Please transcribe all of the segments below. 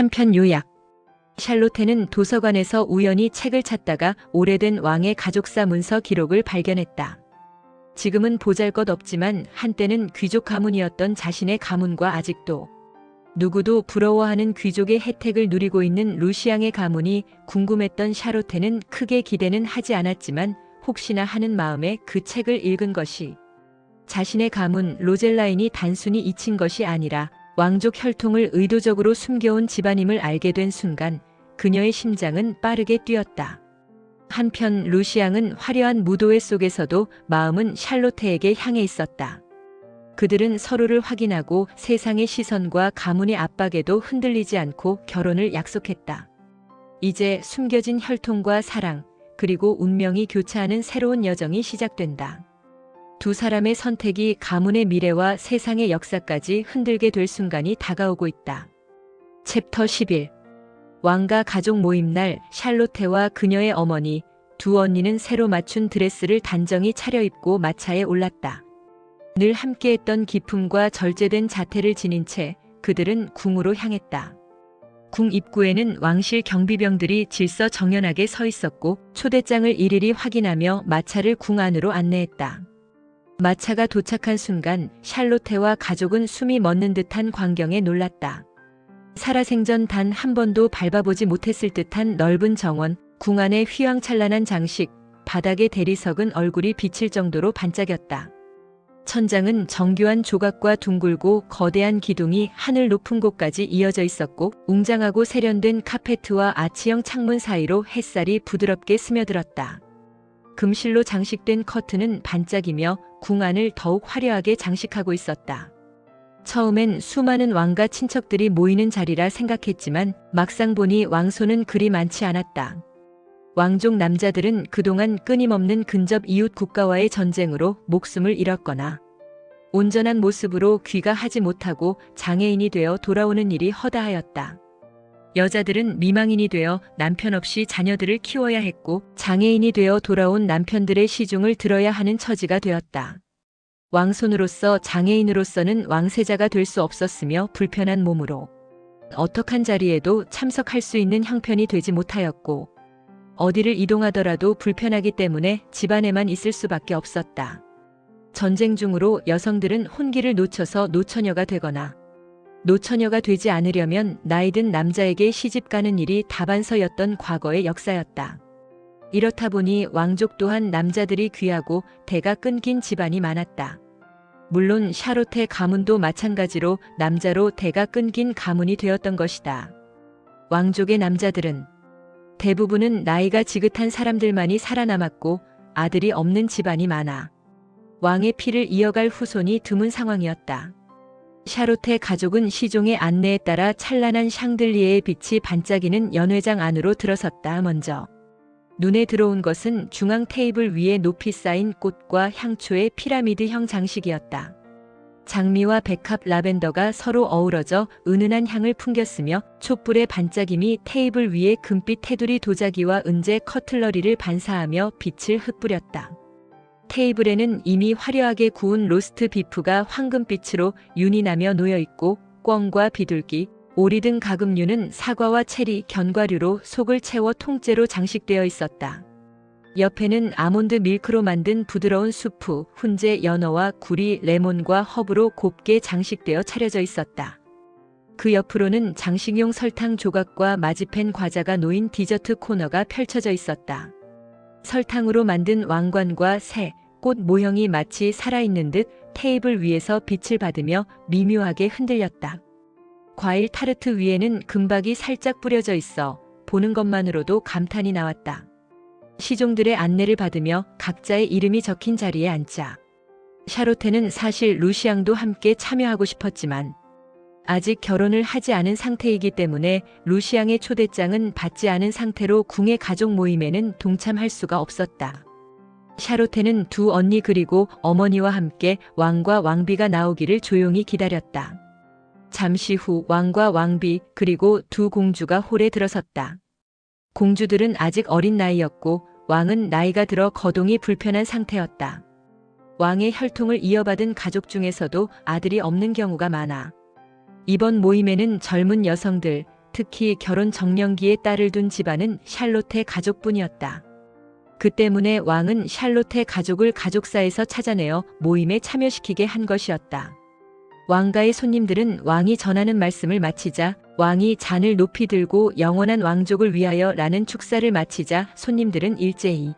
한편 요약. 샬롯테는 도서관에서 우연히 책을 찾다가 오래된 왕의 가족사 문서 기록을 발견했다. 지금은 보잘것 없지만 한때는 귀족 가문이었던 자신의 가문과 아직도 누구도 부러워하는 귀족의 혜택을 누리고 있는 루시앙의 가문이 궁금했던 샤롯테는 크게 기대는 하지 않았지만 혹시나 하는 마음에 그 책을 읽은 것이 자신의 가문 로젤라인이 단순히 잊힌 것이 아니라 왕족 혈통을 의도적으로 숨겨온 집안임을 알게 된 순간 그녀의 심장은 빠르게 뛰었다. 한편 루시앙은 화려한 무도회 속에서도 마음은 샬로테에게 향해 있었다. 그들은 서로를 확인하고 세상의 시선과 가문의 압박에도 흔들리지 않고 결혼을 약속했다. 이제 숨겨진 혈통과 사랑, 그리고 운명이 교차하는 새로운 여정이 시작된다. 두 사람의 선택이 가문의 미래와 세상의 역사까지 흔들게 될 순간이 다가오고 있다. 챕터 11 왕가 가족 모임 날 샬로테와 그녀의 어머니 두 언니는 새로 맞춘 드레스를 단정히 차려입고 마차에 올랐다. 늘 함께했던 기품과 절제된 자태를 지닌 채 그들은 궁으로 향했다. 궁 입구에는 왕실 경비병들이 질서 정연하게 서 있었고 초대장을 일일이 확인하며 마차를 궁 안으로 안내했다. 마차가 도착한 순간 샬로테와 가족은 숨이 멎는 듯한 광경에 놀랐다. 살아생전 단 한 번도 밟아보지 못했을 듯한 넓은 정원, 궁 안의 휘황찬란한 장식, 바닥에 대리석은 얼굴이 비칠 정도로 반짝였다. 천장은 정교한 조각과 둥글고 거대한 기둥이 하늘 높은 곳까지 이어져 있었고 웅장하고 세련된 카페트와 아치형 창문 사이로 햇살이 부드럽게 스며들었다. 금실로 장식된 커튼은 반짝이며 궁 안을 더욱 화려하게 장식하고 있었다. 처음엔 수많은 왕과 친척들이 모이는 자리라 생각했지만 막상 보니 왕손은 그리 많지 않았다. 왕족 남자들은 그동안 끊임없는 근접 이웃 국가와의 전쟁으로 목숨을 잃었거나 온전한 모습으로 귀가하지 못하고 장애인이 되어 돌아오는 일이 허다하였다. 여자들은 미망인이 되어 남편 없이 자녀들을 키워야 했고 장애인이 되어 돌아온 남편들의 시중을 들어야 하는 처지가 되었다. 왕손으로서 장애인으로서는 왕세자가 될 수 없었으며 불편한 몸으로 어떡한 자리에도 참석할 수 있는 형편이 되지 못하였고 어디를 이동하더라도 불편하기 때문에 집안에만 있을 수밖에 없었다. 전쟁 중으로 여성들은 혼기를 놓쳐서 노처녀가 되거나 노처녀가 되지 않으려면 나이든 남자에게 시집 가는 일이 다반서였던 과거의 역사였다. 이렇다 보니 왕족 또한 남자들이 귀하고 대가 끊긴 집안이 많았다. 물론 샤롯의 가문도 마찬가지로 남자로 대가 끊긴 가문이 되었던 것이다. 왕족의 남자들은 대부분은 나이가 지긋한 사람들만이 살아남았고 아들이 없는 집안이 많아 왕의 피를 이어갈 후손이 드문 상황이었다. 샤롯의 가족은 시종의 안내에 따라 찬란한 샹들리에의 빛이 반짝이는 연회장 안으로 들어섰다 먼저. 눈에 들어온 것은 중앙 테이블 위에 높이 쌓인 꽃과 향초의 피라미드형 장식이었다. 장미와 백합 라벤더가 서로 어우러져 은은한 향을 풍겼으며 촛불의 반짝임이 테이블 위에 금빛 테두리 도자기와 은재 커틀러리를 반사하며 빛을 흩뿌렸다. 테이블에는 이미 화려하게 구운 로스트 비프가 황금빛으로 윤이 나며 놓여 있고 꿩과 비둘기, 오리 등 가금류는 사과와 체리, 견과류로 속을 채워 통째로 장식되어 있었다. 옆에는 아몬드 밀크로 만든 부드러운 수프, 훈제 연어와 구리, 레몬과 허브로 곱게 장식되어 차려져 있었다. 그 옆으로는 장식용 설탕 조각과 마지펜 과자가 놓인 디저트 코너가 펼쳐져 있었다. 설탕으로 만든 왕관과 새, 꽃 모형이 마치 살아있는 듯 테이블 위에서 빛을 받으며 미묘하게 흔들렸다. 과일 타르트 위에는 금박이 살짝 뿌려져 있어 보는 것만으로도 감탄이 나왔다. 시종들의 안내를 받으며 각자의 이름이 적힌 자리에 앉자. 샤로테는 사실 루시앙도 함께 참여하고 싶었지만 아직 결혼을 하지 않은 상태이기 때문에 루시앙의 초대장은 받지 않은 상태로 궁의 가족 모임에는 동참할 수가 없었다. 샤로테는 두 언니 그리고 어머니와 함께 왕과 왕비가 나오기를 조용히 기다렸다. 잠시 후 왕과 왕비 그리고 두 공주가 홀에 들어섰다. 공주들은 아직 어린 나이였고 왕은 나이가 들어 거동이 불편한 상태였다. 왕의 혈통을 이어받은 가족 중에서도 아들이 없는 경우가 많아. 이번 모임에는 젊은 여성들, 특히 결혼 정년기에 딸을 둔 집안은 샬롯의 가족뿐이었다. 그 때문에 왕은 샬롯의 가족을 가족사에서 찾아내어 모임에 참여시키게 한 것이었다. 왕가의 손님들은 왕이 전하는 말씀을 마치자 왕이 잔을 높이 들고 영원한 왕족을 위하여 라는 축사를 마치자 손님들은 일제히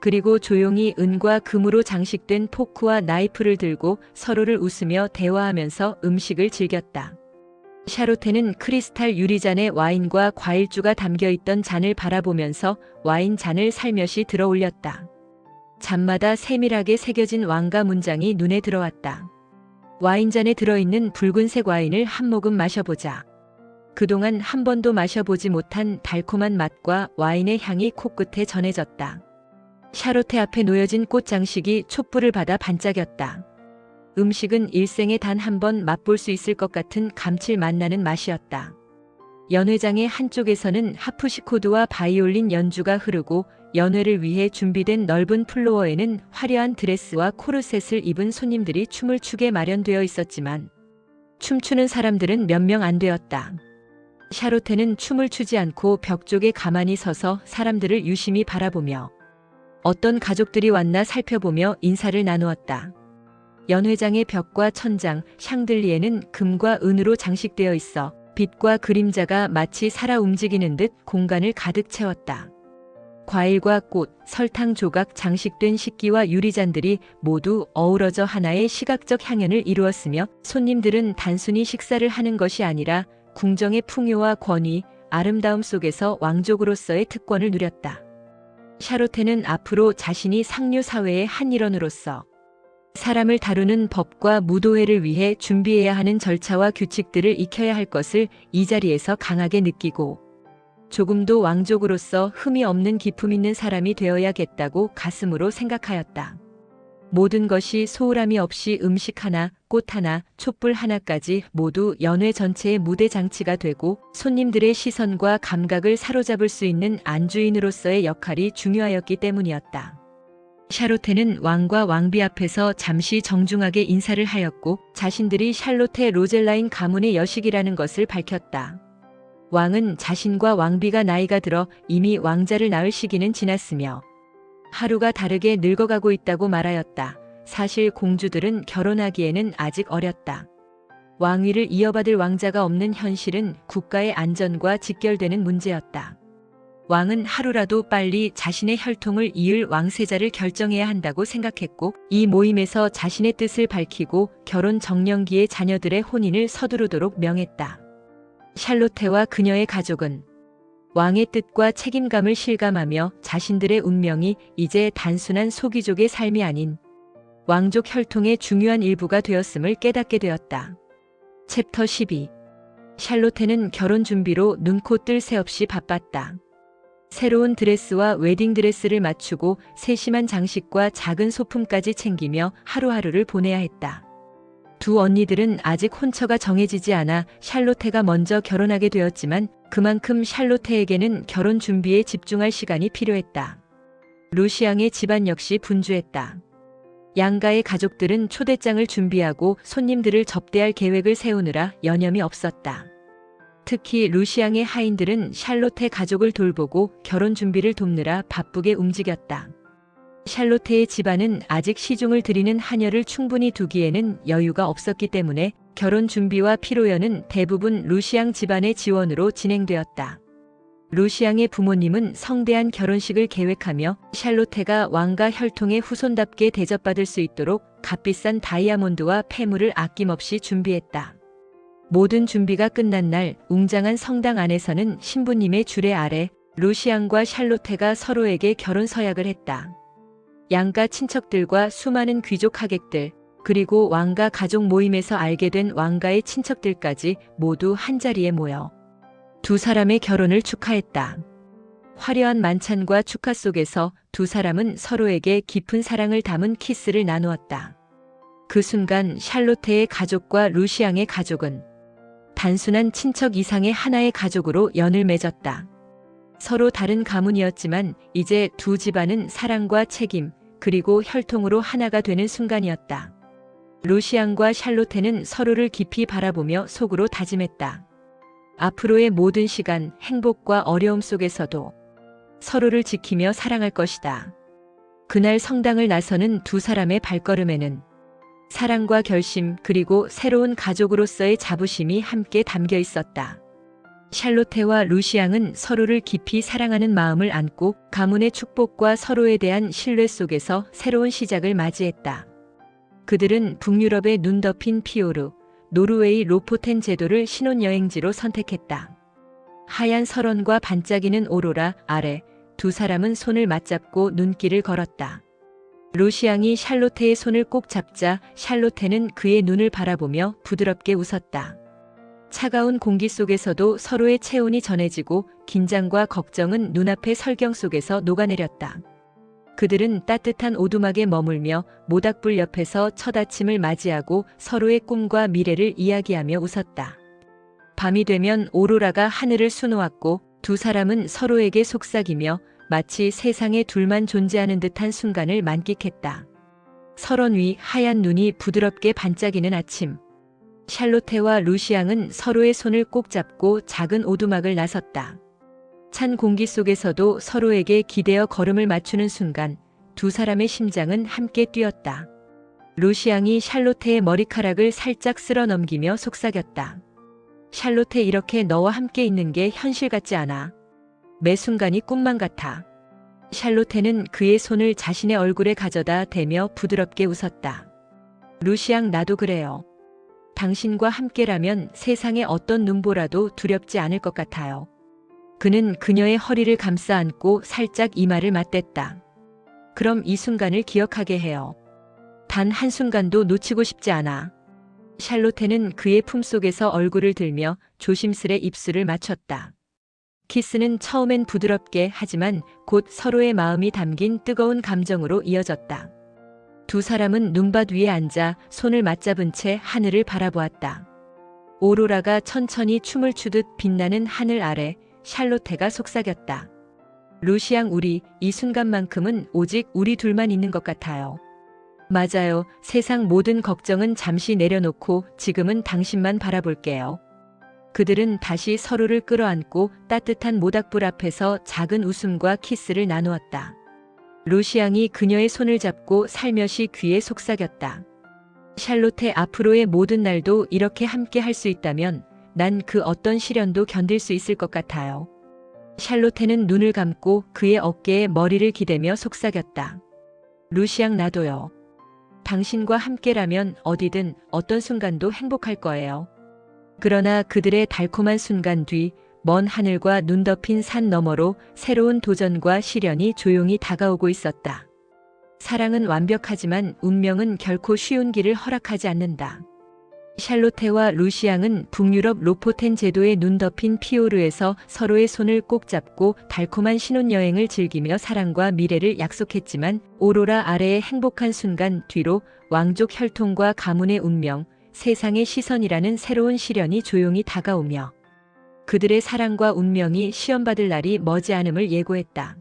그리고 조용히 은과 금으로 장식된 포크와 나이프를 들고 서로를 웃으며 대화하면서 음식을 즐겼다. 샤로테는 크리스탈 유리잔에 와인과 과일주가 담겨 있던 잔을 바라보면서 와인 잔을 살며시 들어 올렸다. 잔마다 세밀하게 새겨진 왕가 문장이 눈에 들어왔다. 와인잔에 들어있는 붉은색 와인을 한 모금 마셔보자. 그동안 한 번도 마셔보지 못한 달콤한 맛과 와인의 향이 코끝에 전해졌다. 샤로테 앞에 놓여진 꽃 장식이 촛불을 받아 반짝였다. 음식은 일생에 단 한 번 맛볼 수 있을 것 같은 감칠맛 나는 맛이었다. 연회장의 한쪽에서는 하프시코드와 바이올린 연주가 흐르고 연회를 위해 준비된 넓은 플로어에는 화려한 드레스와 코르셋을 입은 손님들이 춤을 추게 마련되어 있었지만 춤추는 사람들은 몇 명 안 되었다. 샤로테는 춤을 추지 않고 벽 쪽에 가만히 서서 사람들을 유심히 바라보며 어떤 가족들이 왔나 살펴보며 인사를 나누었다. 연회장의 벽과 천장, 샹들리에는 금과 은으로 장식되어 있어 빛과 그림자가 마치 살아 움직이는 듯 공간을 가득 채웠다. 과일과 꽃, 설탕 조각 장식된 식기와 유리잔들이 모두 어우러져 하나의 시각적 향연을 이루었으며 손님들은 단순히 식사를 하는 것이 아니라 궁정의 풍요와 권위, 아름다움 속에서 왕족으로서의 특권을 누렸다. 샤로테는 앞으로 자신이 상류 사회의 한 일원으로서 사람을 다루는 법과 무도회를 위해 준비해야 하는 절차와 규칙들을 익혀야 할 것을 이 자리에서 강하게 느끼고 조금도 왕족으로서 흠이 없는 기품 있는 사람이 되어야겠다고 가슴으로 생각하였다. 모든 것이 소홀함이 없이 음식 하나, 꽃 하나, 촛불 하나까지 모두 연회 전체의 무대 장치가 되고 손님들의 시선과 감각을 사로잡을 수 있는 안주인으로서의 역할이 중요하였기 때문이었다. 샤로테는 왕과 왕비 앞에서 잠시 정중하게 인사를 하였고 자신들이 샬로테 로젤라인 가문의 여식이라는 것을 밝혔다. 왕은 자신과 왕비가 나이가 들어 이미 왕자를 낳을 시기는 지났으며 하루가 다르게 늙어가고 있다고 말하였다. 사실 공주들은 결혼하기에는 아직 어렸다. 왕위를 이어받을 왕자가 없는 현실은 국가의 안전과 직결되는 문제였다. 왕은 하루라도 빨리 자신의 혈통을 이을 왕세자를 결정해야 한다고 생각했고 이 모임에서 자신의 뜻을 밝히고 결혼 정년기의 자녀들의 혼인을 서두르도록 명했다. 샬로테와 그녀의 가족은 왕의 뜻과 책임감을 실감하며 자신들의 운명이 이제 단순한 소귀족의 삶이 아닌 왕족 혈통의 중요한 일부가 되었음을 깨닫게 되었다. 챕터 12 샬로테는 결혼 준비로 눈코 뜰 새 없이 바빴다. 새로운 드레스와 웨딩 드레스를 맞추고 세심한 장식과 작은 소품까지 챙기며 하루하루를 보내야 했다. 두 언니들은 아직 혼처가 정해지지 않아 샬로테가 먼저 결혼하게 되었지만 그만큼 샬로테에게는 결혼 준비에 집중할 시간이 필요했다. 루시앙의 집안 역시 분주했다. 양가의 가족들은 초대장을 준비하고 손님들을 접대할 계획을 세우느라 여념이 없었다. 특히 루시앙의 하인들은 샬로테 가족을 돌보고 결혼 준비를 돕느라 바쁘게 움직였다. 샬로테의 집안은 아직 시중을 들이는 하녀를 충분히 두기에는 여유가 없었기 때문에 결혼 준비와 피로연은 대부분 루시앙 집안의 지원으로 진행되었다. 루시앙의 부모님은 성대한 결혼식을 계획하며 샬로테가 왕가 혈통의 후손답게 대접받을 수 있도록 값비싼 다이아몬드와 폐물을 아낌없이 준비했다. 모든 준비가 끝난 날 웅장한 성당 안에서는 신부님의 주례 아래 루시앙과 샬로테가 서로에게 결혼 서약을 했다. 양가 친척들과 수많은 귀족 하객들, 그리고 왕가 가족 모임에서 알게 된 왕가의 친척들까지 모두 한자리에 모여 두 사람의 결혼을 축하했다. 화려한 만찬과 축하 속에서 두 사람은 서로에게 깊은 사랑을 담은 키스를 나누었다. 그 순간 샬로테의 가족과 루시앙의 가족은 단순한 친척 이상의 하나의 가족으로 연을 맺었다. 서로 다른 가문이었지만 이제 두 집안은 사랑과 책임, 그리고 혈통으로 하나가 되는 순간이었다. 루시앙과 샬로테는 서로를 깊이 바라보며 속으로 다짐했다. 앞으로의 모든 시간, 행복과 어려움 속에서도 서로를 지키며 사랑할 것이다. 그날 성당을 나서는 두 사람의 발걸음에는 사랑과 결심 그리고 새로운 가족으로서의 자부심이 함께 담겨 있었다. 샬로테와 루시앙은 서로를 깊이 사랑하는 마음을 안고 가문의 축복과 서로에 대한 신뢰 속에서 새로운 시작을 맞이했다. 그들은 북유럽의 눈 덮인 피오르, 노르웨이 로포텐 제도를 신혼여행지로 선택했다. 하얀 설원과 반짝이는 오로라 아래 두 사람은 손을 맞잡고 눈길을 걸었다. 루시앙이 샬로테의 손을 꼭 잡자 샬로테는 그의 눈을 바라보며 부드럽게 웃었다. 차가운 공기 속에서도 서로의 체온이 전해지고 긴장과 걱정은 눈앞의 설경 속에서 녹아내렸다. 그들은 따뜻한 오두막에 머물며 모닥불 옆에서 첫 아침을 맞이하고 서로의 꿈과 미래를 이야기하며 웃었다. 밤이 되면 오로라가 하늘을 수놓았고 두 사람은 서로에게 속삭이며 마치 세상에 둘만 존재하는 듯한 순간을 만끽했다. 설원 위 하얀 눈이 부드럽게 반짝이는 아침. 샬로테와 루시앙은 서로의 손을 꼭 잡고 작은 오두막을 나섰다. 찬 공기 속에서도 서로에게 기대어 걸음을 맞추는 순간 두 사람의 심장은 함께 뛰었다. 루시앙이 샬로테의 머리카락을 살짝 쓸어 넘기며 속삭였다. 샬로테 이렇게 너와 함께 있는 게 현실 같지 않아. 매 순간이 꿈만 같아. 샬로테는 그의 손을 자신의 얼굴에 가져다 대며 부드럽게 웃었다. 루시앙 나도 그래요. 당신과 함께라면 세상의 어떤 눈보라도 두렵지 않을 것 같아요. 그는 그녀의 허리를 감싸 안고 살짝 이마를 맞댔다. 그럼 이 순간을 기억하게 해요. 단 한순간도 놓치고 싶지 않아. 샬로테는 그의 품속에서 얼굴을 들며 조심스레 입술을 맞췄다. 키스는 처음엔 부드럽게 하지만 곧 서로의 마음이 담긴 뜨거운 감정으로 이어졌다. 두 사람은 눈밭 위에 앉아 손을 맞잡은 채 하늘을 바라보았다. 오로라가 천천히 춤을 추듯 빛나는 하늘 아래 샬로테가 속삭였다. 루시앙 우리 이 순간만큼은 오직 우리 둘만 있는 것 같아요. 맞아요. 세상 모든 걱정은 잠시 내려놓고 지금은 당신만 바라볼게요. 그들은 다시 서로를 끌어안고 따뜻한 모닥불 앞에서 작은 웃음과 키스를 나누었다. 루시앙이 그녀의 손을 잡고 살며시 귀에 속삭였다. 샬로테 앞으로의 모든 날도 이렇게 함께 할 수 있다면 난 그 어떤 시련도 견딜 수 있을 것 같아요. 샬로테는 눈을 감고 그의 어깨에 머리를 기대며 속삭였다. 루시앙 나도요. 당신과 함께라면 어디든 어떤 순간도 행복할 거예요. 그러나 그들의 달콤한 순간 뒤 먼 하늘과 눈 덮인 산 너머로 새로운 도전과 시련이 조용히 다가오고 있었다. 사랑은 완벽하지만 운명은 결코 쉬운 길을 허락하지 않는다. 샬로테와 루시앙은 북유럽 로포텐 제도의 눈 덮인 피오르에서 서로의 손을 꼭 잡고 달콤한 신혼여행을 즐기며 사랑과 미래를 약속했지만 오로라 아래의 행복한 순간 뒤로 왕족 혈통과 가문의 운명, 세상의 시선이라는 새로운 시련이 조용히 다가오며 그들의 사랑과 운명이 시험받을 날이 머지않음을 예고했다.